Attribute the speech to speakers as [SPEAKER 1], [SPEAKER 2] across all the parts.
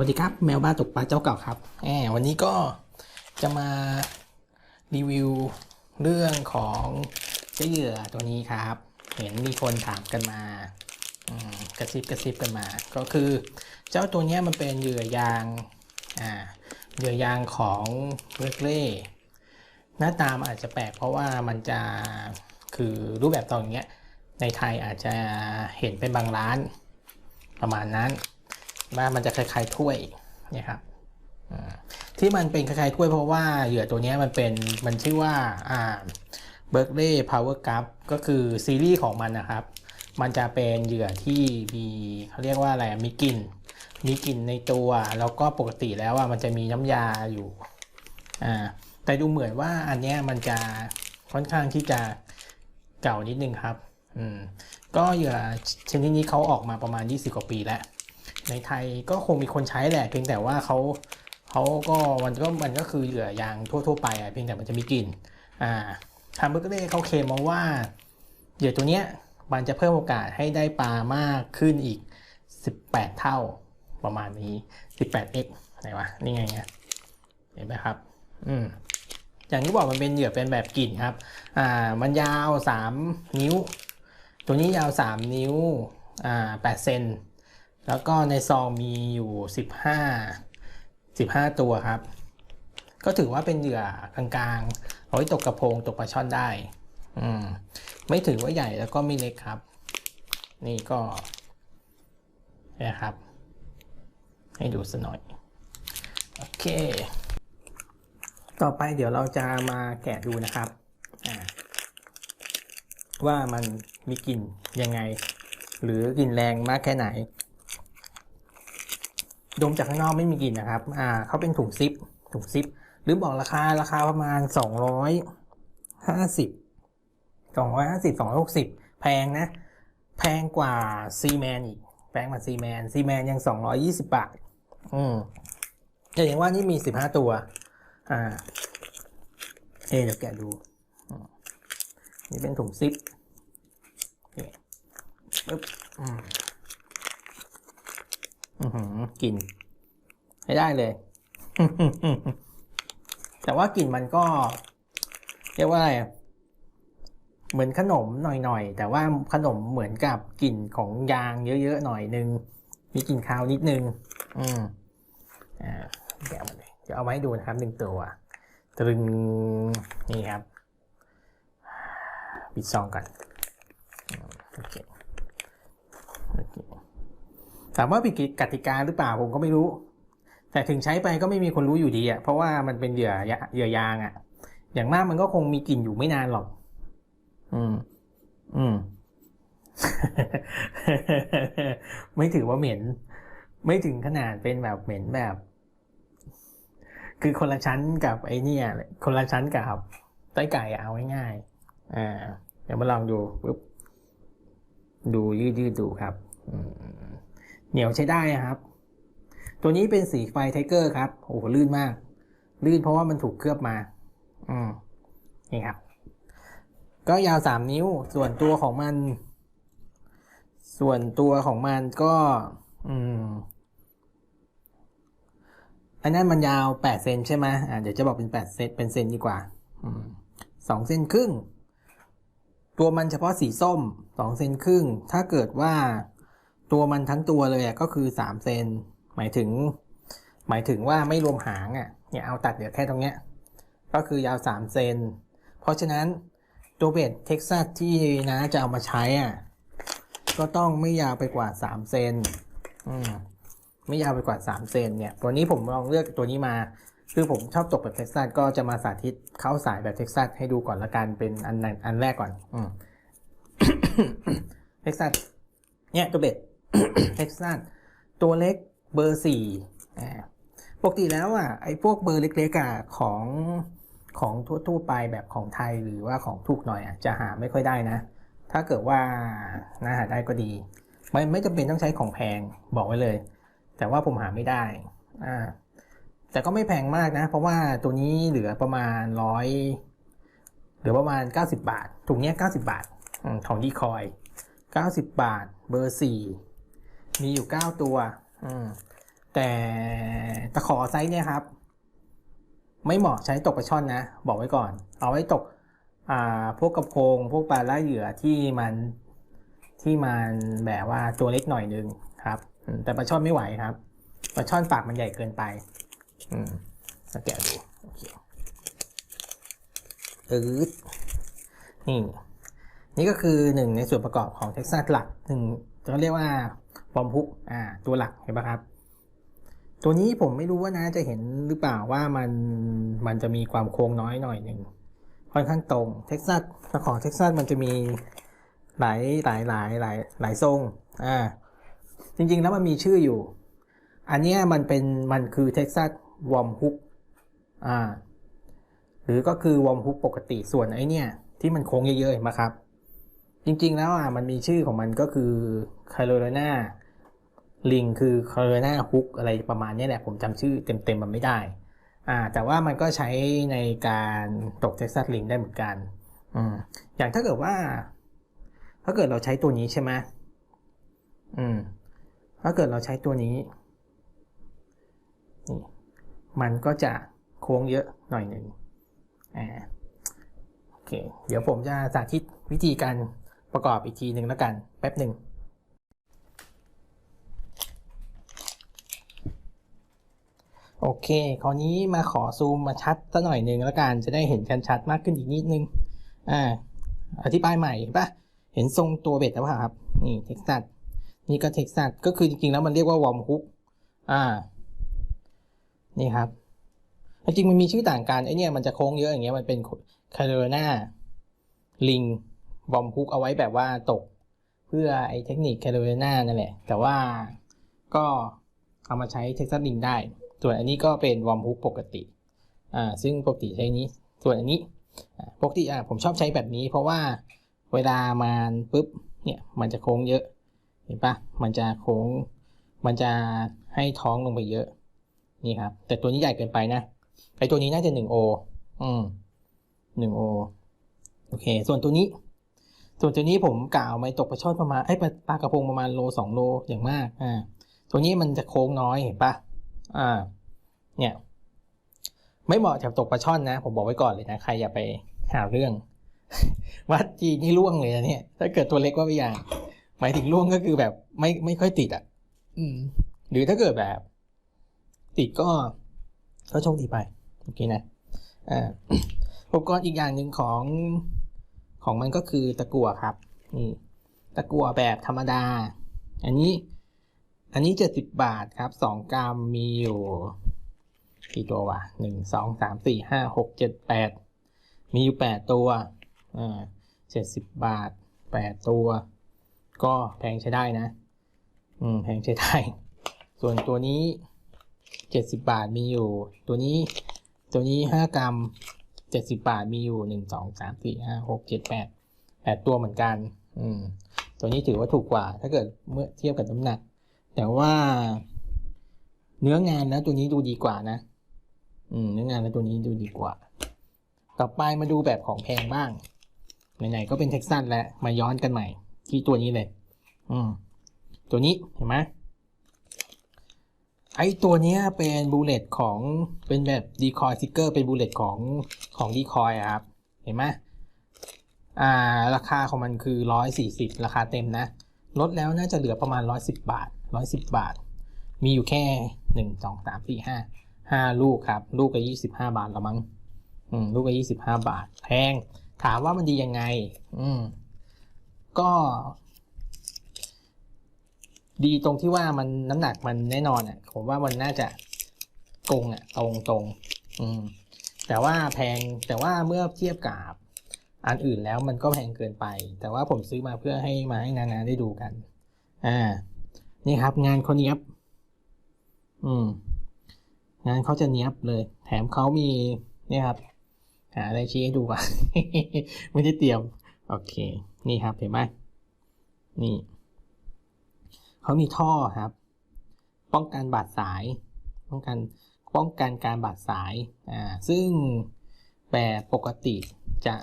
[SPEAKER 1] วัสดีครับ แมวบ้านตกปลาเจ้าเก่าครับแหมวันนี้ก็จะมารีวิวเรื่องของเจ้าเหยื่อตัวนี้ครับ เห็นมีคนถามกันมาอกระซิบกระซิบกันมา ก็คือเจ้าตัวนี้มันเป็นเหยื่อยางอ่าเหยื่อยางของเบอร์เกล่หน้าตามอาจจะแปลกเพราะว่ามันจะคือรูปแบบตอนเนี้ยในไทยอาจจะเห็นเป็นบางร้านประมาณนั้น ว่ามันจะคล้ายๆถ้วยนี่ครับที่มันเป็นคล้ายๆถ้วยเพราะว่าเหยื่อตัวนี้มันเป็นมันชื่อว่าอ่าเบิร์กเล่พาวเวอร์กัก็คือซีรีส์ของมันนะครับ มันจะเป็นเหยื่อที่มีเขาเรียกว่าอะไรมีกลิ่นมีกลิ่นในตัวแล้วก็ปกติแล้วอะมันจะมีน้ำยาอยู่อ่าแต่ดูเหมือนว่าอันเนี้ยมันจะค่อนข้างที่จะเก่านิดนึงครับอืมก็เหยื่อชนิดนี้เขาออกมาประมาณ 20 กว่าปีแล้ว ในไทยก็คงมีคนใช้แหละเพียงแต่ว่าเขาเขาก็มันก็มันก็คือเหยื่อยางทั่ว ๆ ไปอะเพียงแต่มันจะมีกลิ่นอ่าทางเบอร์เกอร์เขาเคลมมาว่าเหยื่อตัวเนี้ยมันจะเพิ่มโอกาสให้ได้ปลามากขึ้นอีก 18 เท่าประมาณนี้ 18x ไหนวะนี่ไงเนี่ยเห็นไหมครับ อืมอย่างที่บอกมันเป็นเหยื่อเป็นแบบกลิ่นครับ อ่า มันยาว 3 นิ้ว ตัวนี้ยาว 3 นิ้ว อ่า8เซน แล้วก็ในซองมีอยู่ 15 15 ตัวครับ ก็ถือว่าเป็นเหยื่อกลางๆเอาไว้ตกกระพงตกปลาช่อนได้ อืม ไม่ถือว่าใหญ่แล้วก็ไม่เล็กครับ นี่ก็นะครับ ให้ดูสักหน่อย โอเค ต่อไปเดี๋ยวเราจะมาแกะดูนะครับว่ามันมีกลิ่นยังไง หรือกลิ่นแรงมากแค่ไหน ดมจากข้างนอกไม่มีกลิ่นนะครับ อ่าเขาเป็นถุงซิป ถุงซิป หรือบอกราคาราคาประมาณสองร้อยห้าสิบสองร้อยห้าสิบสองร้อยหกสิบแพงนะ แพงกว่าซีแมนอีก แพงกว่าซีแมนซีแมนยังสองร้อยยี่สิบบาท อืมจะเห็นว่านี่มีสิบห้าตัว อ่า เอะเดี๋ยวแกะดู นี่เป็นถุงซิปปึ๊บอืม กลิ่นใช้ได้เลย แต่ว่ากลิ่นมันก็ เรียกว่าอะไรเหมือนขนมหน่อยๆ แต่ว่าขนมเหมือนกับกลิ่นของยางเยอะๆหน่อยนึง มีกลิ่นคาวนิดนึง อืมอ่าแกะมันเลยจะเอาไว้ให้ดูนะครับหนึ่งตัว ตรึงนี่ครับ ปิดซองก่อนโอเค ถามว่าผิดกติกาหรือเปล่าผมก็ไม่รู้ แต่ถึงใช้ไปก็ไม่มีคนรู้อยู่ดีอะเพราะว่ามันเป็นเหยื่อเหยื่อยางอะ อย่างมากมันก็คงมีกลิ่นอยู่ไม่นานหรอก อืม อืม ไม่ถือว่าเหม็น ไม่ถึงขนาดเป็นแบบเหม็นแบบ คือคนละชั้นกับไอ้เนี่ยคนละชั้นกับไต้ไก่อะเอาง่ายๆอ่าเดี๋ยวมาลองดูปุ๊บดูยืดยืดๆดูครับ อืม เหนียวใช้ได้ครับ ตัวนี้เป็นสีไฟไทเกอร์ครับ โอ้โหลื่นมาก ลื่นเพราะว่ามันถูกเคลือบมา อืมนี่ครับ ก็ยาวสามนิ้ว ส่วนตัวของมัน ส่วนตัวของมันก็ อืมอันนั้นมันยาวแปดเซนใช่ไหมอ่าเดี๋ยวจะบอกเป็นแปดเซนเป็นเซนดีกว่าสองเซนครึ่ง ตัวมันเฉพาะสีส้มสองเซนครึ่ง ถ้าเกิดว่า ตัวมันทั้งตัวเลยอะก็คือ3เซนหมายถึง หมายถึงว่าไม่รวมหางอะเนี่ยเอาตัดเหลือแค่ตรงเนี้ยก็คือยาว3เซนเพราะฉะนั้นตัวเบ็ดเท็กซัสที่นะจะเอามาใช้อะก็ต้องไม่ยาวไปกว่า3เซนอืมไม่ยาวไปกว่า3เซนเนี่ย ตัวนี้ผมลองเลือกตัวนี้มาคือผมชอบตกแบบเท็กซัสก็จะมาสาธิตเข้าสายแบบเท็กซัสให้ดูก่อนละกันเป็นอันอันแรกก่อน อืมเท็กซัสเนี่ยตัวเบ็ด เท็กซัสตัวเล็กเบอร์สี่ปกติแล้วอะไอ้พวกเบอร์เล็กๆอะของของทั่วๆไปแบบของไทยหรือว่าของถูกหน่อยอะจะหาไม่ค่อยได้นะ ถ้าเกิดว่านะหาได้ก็ดี ไม่ไม่จำเป็นต้องใช้ของแพงบอกไว้เลย แต่ว่าผมหาไม่ได้อ่าแต่ก็ไม่แพงมากนะ เพราะว่าตัวนี้เหลือประมาณร้อยเหลือประมาณ 90 บาทถุงเนี้ย90 บาทของดีคอย 90 บาทเบอร์4 มีอยู่9ตัวอืมแต่ตะขอไซส์เนี่ยครับ ไม่เหมาะใช้ตกปลาช่อนนะ บอกไว้ก่อน เอาไว้ตกอ่าพวกกระพง พวกปลาล่าเหยื่อที่มันที่มันแบบว่าตัวเล็กหน่อยนึงครับแต่ปลาช่อนไม่ไหวครับปลาช่อนปากมันใหญ่เกินไป อืมสังเกตดูโอเคอืดนี่ นี่ก็คือหนึ่งในส่วนประกอบของเท็กซัสหลักหนึ่งเขาเรียกว่า บอมพุกอ่าตัวหลักเห็นปะครับ ตัวนี้ผมไม่รู้ว่านะจะเห็นหรือเปล่าว่ามันมันจะมีความโค้งน้อยหน่อยหนึ่งค่อนข้างตรงเท็กซัสของเท็กซัสมันจะมีหลายหลายหลายหลายหลายทรงอ่าจริงๆแล้วมันมีชื่ออยู่ อันเนี้ยมันเป็นมันคือเท็กซัสวอมฮุกอ่าหรือก็คือวอมฮุกปกติส่วนไอเนี้ยที่มันโค้งเยอะๆเห็นไหมครับ จริงๆแล้วอะมันมีชื่อของมันก็คือคาโรไลนา ลิงคือคาโรไลนาฮุกอะไรประมาณนี้แหละผมจำชื่อเต็มๆมันไม่ได้อ่าแต่ว่ามันก็ใช้ในการตกเท็กซัสลิงได้เหมือนกันอืมอย่างถ้าเกิดว่า ถ้าเกิดเราใช้ตัวนี้ใช่ไหมอืมถ้าเกิดเราใช้ตัวนี้นี่มันก็จะโค้งเยอะหน่อยหนึ่งอ่าโอเค เดี๋ยวผมจะสาธิตวิธีการประกอบอีกทีหนึ่งแล้วกัน แป๊บหนึ่ง โอเค คราวนี้มาขอซูมมาชัดสักหน่อยหนึ่งแล้วกัน จะได้เห็นกันชัดมากขึ้นอีกนิดนึง อ่า อธิบายใหม่เห็นปะเห็นทรงตัวเบ็ดแล้วป่ะครับ นี่เท็กซัส นี่ก็เท็กซัส ก็คือจริงๆแล้วมันเรียกว่าวอร์มฮุก อ่า นี่ครับ จริงมันมีชื่อต่างกัน ไอเนี่ยมันจะโค้งเยอะอย่างเงี้ย มันเป็นคาร์โรนาลิงบอมฮุกเอาไว้แบบว่าตก เพื่อไอเทคนิคคโรไลนานั่นแหละ แต่ว่าก็เอามาใช้เท็กซัสลิงได้ ส่วนอันนี้ก็เป็นวอร์มฮุกปกติอ่าซึ่งปกติใช้นี้ ส่วนอันนี้ปกติอ่าผมชอบใช้แบบนี้ เพราะว่าเวลามันปุ๊บเนี่ยมันจะโค้งเยอะเห็นปะมันจะโค้งมันจะให้ท้องลงไปเยอะนี่ครับ แต่ตัวนี้ใหญ่เกินไปนะไอตัวนี้น่าจะหนึ่งโออืมหนึ่งโอโอเค ส่วนตัวนี้ ส่วนตัวนี้ผมกล่าวไม่ตกปลาช่อนประมาณไอ้ยปลาปลากระพงประมาณโลสองโลอย่างมากอ่าตัวนี้มันจะโค้งน้อยเห็นปะ อ่า เนี่ย ไม่เหมาะกับตกปลาช่อนนะ ผมบอกไว้ก่อนเลยนะ ใครอย่าไปหาเรื่อง วัดจีนี่ล่วงเลยนะเนี่ย ถ้าเกิดตัวเล็กว่าไปอย่าง หมายถึงล่วงก็คือแบบไม่ไม่ค่อยติดอะ อืม หรือถ้าเกิดแบบ ติดก็ก็โชคดีไป โอเคนะ อ่า อุปกรณ์อีกอย่างหนึ่งของของมันก็คือตะกั่วครับ นี่ ตะกั่วแบบธรรมดา อันนี้ อันนี้เจ็ดสิบบาทครับสองกรัมมีอยู่กี่ตัววะหนึ่งสองสามสี่ห้าหกเจ็ดแปดมีอยู่แปดตัวอ่าเจ็ดสิบบาทแปดตัว ก็แพงใช้ได้นะ อืมแพงใช้ได้ ส่วนตัวนี้เจ็ดสิบบาทมีอยู่ ตัวนี้ ตัวนี้ห้ากรัมเจ็ดสิบาทมีอยู่หนึ่งสองสามสี่ห้าหกเจ็ดแปดแปดตัวเหมือนกัน อืม ตัวนี้ถือว่าถูกกว่า ถ้าเกิดเมื่อเทียบกับน้ำหนัก แต่ว่า เนื้องานแล้วตัวนี้ดูดีกว่านะ อืมเนื้องานแล้วตัวนี้ดูดีกว่า ต่อไปมาดูแบบของแพงบ้างไหนๆก็เป็นเท็กซัสแล้วมาย้อนกันใหม่ ที่ตัวนี้เลย อืมตัวนี้เห็นไหมไอตัวนี้เป็นบูเลตของเป็นแบบดีคอยซิกเกอร์เป็นบูเลตของของดีคอยครับ เห็นไหมอ่า ราคาของมันคือร้อยสี่สิบราคาเต็มนะ ลดแล้วน่าจะเหลือประมาณร้อยสิบบาท ร้อยสิบบาท มีอยู่แค่หนึ่งสองสามสี่ห้าห้าลูกครับ ลูกก็ยี่สิบห้าบาทละมั้งอืมลูกก็ยี่สิบห้าบาท แพง ถามว่ามันดียังไง อืมก็ ดีตรงที่ว่ามันน้ำหนักมันแน่นอนอะ ผมว่ามันน่าจะกงอะตรงตรงอืมแต่ว่าแพงแต่ว่าเมื่อเทียบกับอันอื่นแล้วมันก็แพงเกินไป แต่ว่าผมซื้อมาเพื่อให้มาให้นานาได้ดูกัน อ่า นี่ครับ งานเขาเนี้ยบ อืม งานเขาจะเนี้ยบเลย แถมเขามีนี่ครับ หาอะไรชี้ให้ดูก่อนไม่ได้เตรียม โอเค นี่ครับเห็นไหมนี่ เขามีท่อครับ ป้องกันบาดสาย ป้องกัน ป้องกันการบาดสาย อ่า ซึ่งแบบปกติจะ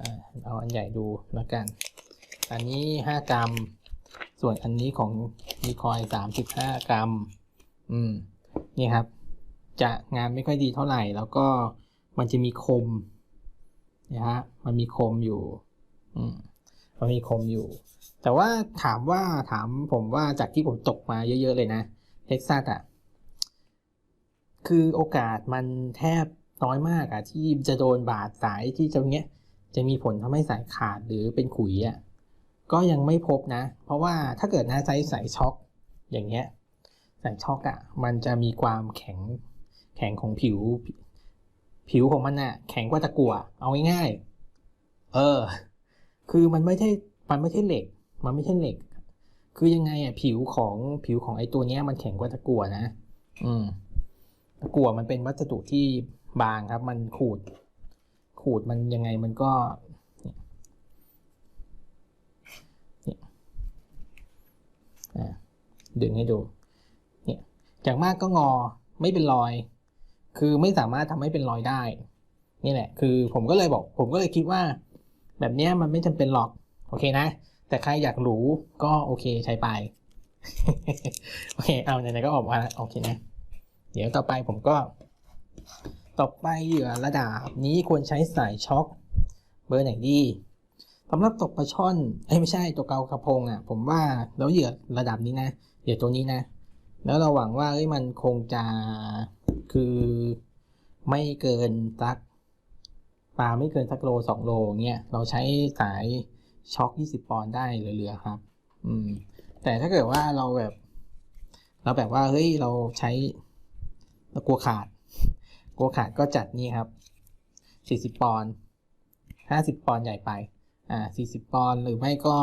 [SPEAKER 1] อ่าเอาอันใหญ่ดูแล้วกัน อันนี้ 5 กรัม ส่วนอันนี้ของดีคอย35กรัม อืม นี่ครับ จะงานไม่ค่อยดีเท่าไหร่ แล้วก็มันจะมีคมนะฮะ มันมีคมอยู่ อืม มันมีคมอยู่ แต่ว่าถามว่าถามผมว่าจากที่ผมตกมาเยอะๆเลยนะเท็กซัสอะ คือโอกาสมันแทบน้อยมากอะที่จะโดนบาดสายที่จะเงี้ย จะมีผลทำให้สายขาดหรือเป็นขุยอะ ก็ยังไม่พบนะ เพราะว่าถ้าเกิดนะใช้สายช็อคอย่างเงี้ยสายช็อคอะมันจะมีความแข็งแข็งของผิว ผิวของมันอะแข็งกว่าตะกั่วเอาง่ายๆเออ คือมันไม่ใช่มันไม่ใช่เหล็ก มันไม่ใช่เหล็ก คือยังไงอะผิวของผิวของไอ้ตัวเนี้ย มันแข็งกว่าตะกั่วนะ อืมตะกั่วมันเป็นวัสดุที่บางครับ มันขูด ขูดมันยังไงมันก็ อ่า ดึงให้ดูเนี่ยอย่างมากก็งอไม่เป็นรอย คือไม่สามารถทำให้เป็นรอยได้ นี่แหละ คือผมก็เลยบอก ผมก็เลยคิดว่า แบบนี้มันไม่จำเป็นหรอก โอเคนะ แต่ใครอยากรู้ก็โอเคใช้ไป โอเค เอาไหนๆก็ออกมาแล้วโอเคนะ เดี๋ยวต่อไปผมก็ ต่อไปเหยื่อระดับนี้ควรใช้สายช็อคเบอร์ไหนดี สำหรับตกปลาช่อนเอ้ไม่ใช่ตัวเกากระพงอะ ผมว่าแล้วเหยื่อระดับนี้นะเหยื่อตัวนี้นะ แล้วเราหวังว่าเอ้ยมันคงจะคือไม่เกินสักปลาไม่เกินสักโลสองโลเงี้ยเราใช้สายช็อค20ปอนด์ได้เหลือๆครับ อืม แต่ถ้าเกิดว่าเราแบบ เราแบบว่าเฮ้ยเราใช้เรากลัวขาด กลัวขาดก็จัดนี่ครับ40ปอนด์50ปอนด์ใหญ่ไป อ่า40ปอนด์หรือไม่ก็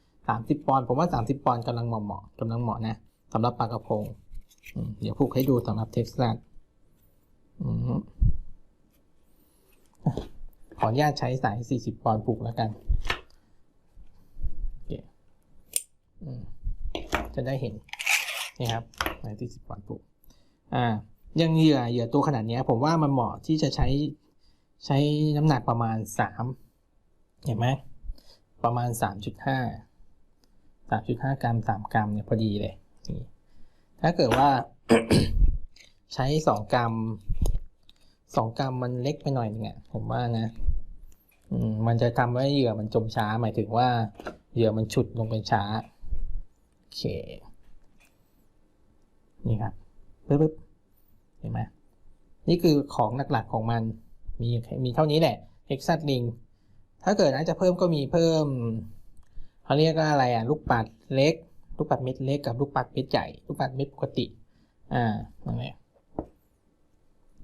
[SPEAKER 1] 30ปอนด์ผมว่า30ปอนด์กำลังเหมาะเหมาะกำลังเหมาะนะสำหรับปลากระพงเดี๋ยวผูกให้ดูสำหรับเท็กซัสขออนุญาตใช้สาย40ปอนด์ผูกแล้วกันโอเคจะได้เห็นนี่ครับสาย40ปอนด์ผูกอ่ายังเหยื่อเหยื่อตัวขนาดนี้ผมว่ามันเหมาะที่จะใช้ใช้น้ำหนักประมาณสาม เห็นไหมประมาณสามจุดห้าสามจุดห้ากรัมสามกรัมเนี่ยพอดีเลยนี่ถ้าเกิดว่าใช้สองกรัมสองกรัมมันเล็กไปหน่อยนึงอะผมว่านะมันจะทำให้เหยื่อมันจมช้า หมายถึงว่าเหยื่อมันฉุดลงไปช้า โอเค นี่ครับปึ๊บๆเห็นไหมนี่คือของหลักๆของมัน มีมีเท่านี้แหละ Texas Ring ถ้าเกิดนะจะเพิ่มก็มีเพิ่มเขาเรียกว่าอะไรอะลูกปัดเล็ก ลูกปัดเม็ดเล็กกับลูกปัดเม็ดใหญ่ ลูกปัดเม็ดปกติ อ่านั่นแหละ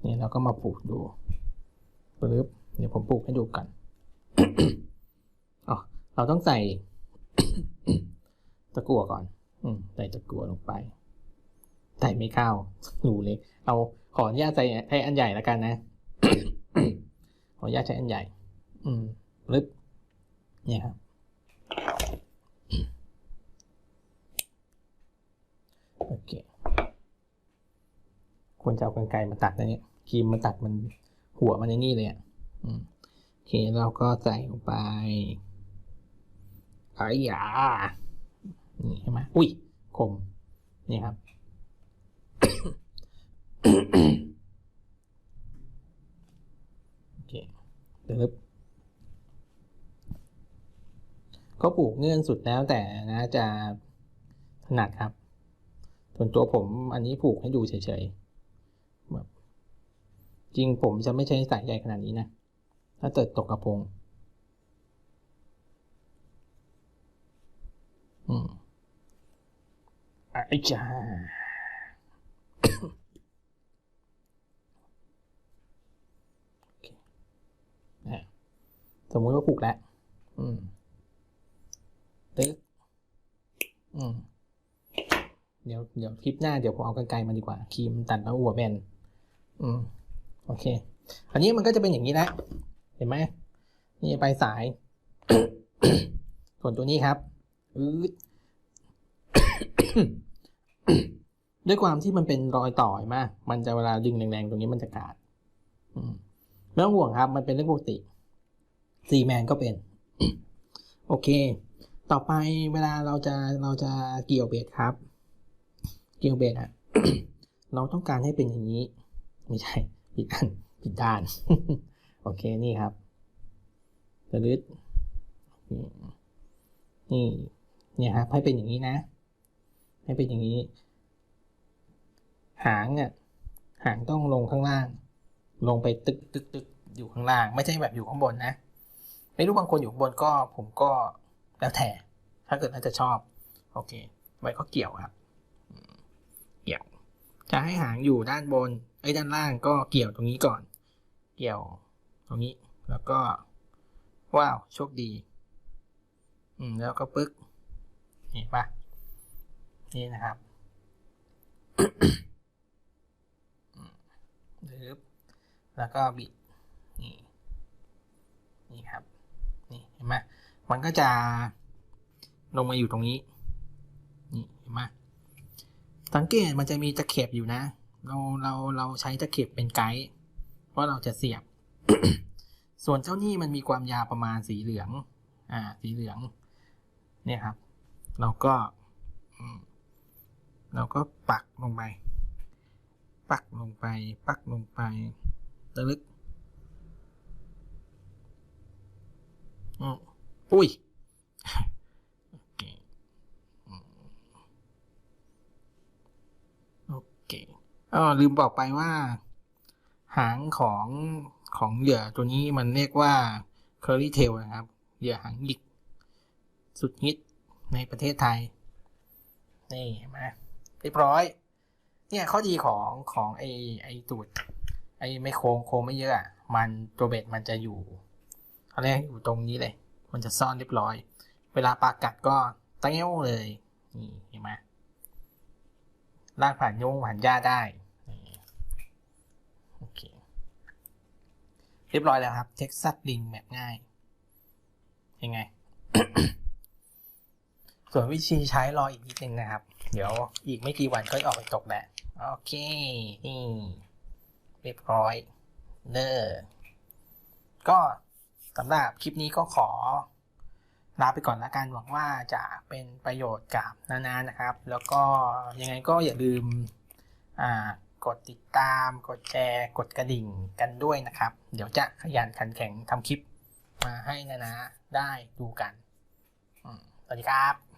[SPEAKER 1] นี่เราก็มาปลูกดูปึ๊บเดี๋ยวผมปลูกให้ดูกันอ๋อเราต้องใส่ตะกั่วก่อน อืมใส่ตะกั่วลงไป ใส่ไม่เข้ารูเล็ก เอาขออนุญาตใส่ใช้อันใหญ่แล้วกันนะ ขออนุญาตใช้อันใหญ่ อืม ลึบเนี่ยครับโอเคควรจะเอากรรไกรมาตัดนะเนี่ยครีมมาตัดมันหัวมันในนี่เลยอะโอเคเราก็ใส่ลงไปไอ้ยานี่ใช่ไหมอุ้ยคมนี่ครับโอเคเดี๋ยว ก็ปลูกเงื่อนสุดแล้วแต่นะจะถนัดครับ ส่วนตัวผมอันนี้ผูกให้ดูเฉยๆแบบจริงผมจะไม่ใช้สายใหญ่ขนาดนี้นะ ถ้าเกิดตกกระพงอืมไอ้จ้าสมมุติว่าผูกแล้ว อืม ตึ๊กอืมเดี๋ยวเดี๋ยวคลิปหน้าเดี๋ยวผมเอากรรไกรมาดีกว่าครีมตัดแล้วหัวแบนอืมโอเค อันนี้มันก็จะเป็นอย่างนี้นะเห็นไหมนี่ไปสาย ส่วนตัวนี้ครับอืดด้วยความที่มันเป็นรอยต่อเห็นไหมมันจะเวลาดึงแรงๆ ตรงนี้มันจะขาดไม่ต้องห่วงครับ มันเป็นเรื่องปกติซีแมนก็เป็น โอเค ต่อไปเวลาเราจะเราจะเกี่ยวเบ็ดครับ เกี่ยวเบ็ดอะเราต้องการให้เป็นอย่างนี้ ไม่ใช่ผิดอันผิดด้าน โอเคนี่ครับตะลึดนี่เนี่ยครับให้เป็นอย่างนี้นะ ให้เป็นอย่างนี้ หางเนี่ยหางต้องลงข้างล่าง ลงไปตึกตึกตึกอยู่ข้างล่าง ไม่ใช่แบบอยู่ข้างบนนะไม่รู้บางคนอยู่ข้างบนก็ผมก็ แล้วแต่ ถ้าเกิดน่าจะชอบ โอเค ไว้ก็เกี่ยวครับ เกี่ยว จะให้หางอยู่ด้านบน ไอ้ด้านล่างก็เกี่ยวตรงนี้ก่อน เกี่ยวตรงนี้ แล้วก็ ว้าว โชคดี อืม แล้วก็ปึ๊กเห็นปะนี่นะครับดึบแล้วก็บิด นี่ นี่ครับ นี่เห็นไหม มันก็จะลงมาอยู่ตรงนี้ นี่เห็นไหมสังเกตมันจะมีตะเข็บอยู่นะ เราเราเราใช้ตะเข็บเป็นไกด์เพราะเราจะเสียบ ส่วนเจ้านี่มันมีความยาวประมาณสีเหลือง อ่า สีเหลือง เนี่ยครับ เราก็ เราก็ปักลงไป ปักลงไป ปักลงไปตะลึก อืม อุ้ยโอเคอ๋อลืมบอกไปว่า หางของของเหยื่อตัวนี้มันเรียกว่า curly tail นะครับ เหยื่อหางหยิก สุดฮิตในประเทศไทย นี่เห็นไหมเรียบร้อย เนี่ยข้อดีของของไอไอตูดไอไม่โค้งโค้งไม่เยอะอะมันตัวเบ็ดมันจะอยู่เขาเรียกอยู่ตรงนี้เลย มันจะซ่อนเรียบร้อย เวลาปากัดก็เต้วเลย นี่เห็นไหมลากผ่านยุงผ่านหญ้าได้โอเคเรียบร้อยแล้วครับ เท็กซัสลิงแบบง่าย ยังไง ส่วนวิธีใช้รออีกนิดนึงนะครับ เดี๋ยวอีกไม่กี่วันก็ออกไปตกแหละโอเค นี่ เรียบร้อยเนอก็ สำหรับคลิปนี้ก็ขอลาไปก่อนละกันหวังว่าจะเป็นประโยชน์กับนานานะครับ แล้วก็ยังไงก็อย่าลืมกดติดตาม กดแชร์ กดกระดิ่งกันด้วยนะครับ เดี๋ยวจะขยันขันแข็งทำคลิปมาให้นานาได้ดูกันสวัสดีครับ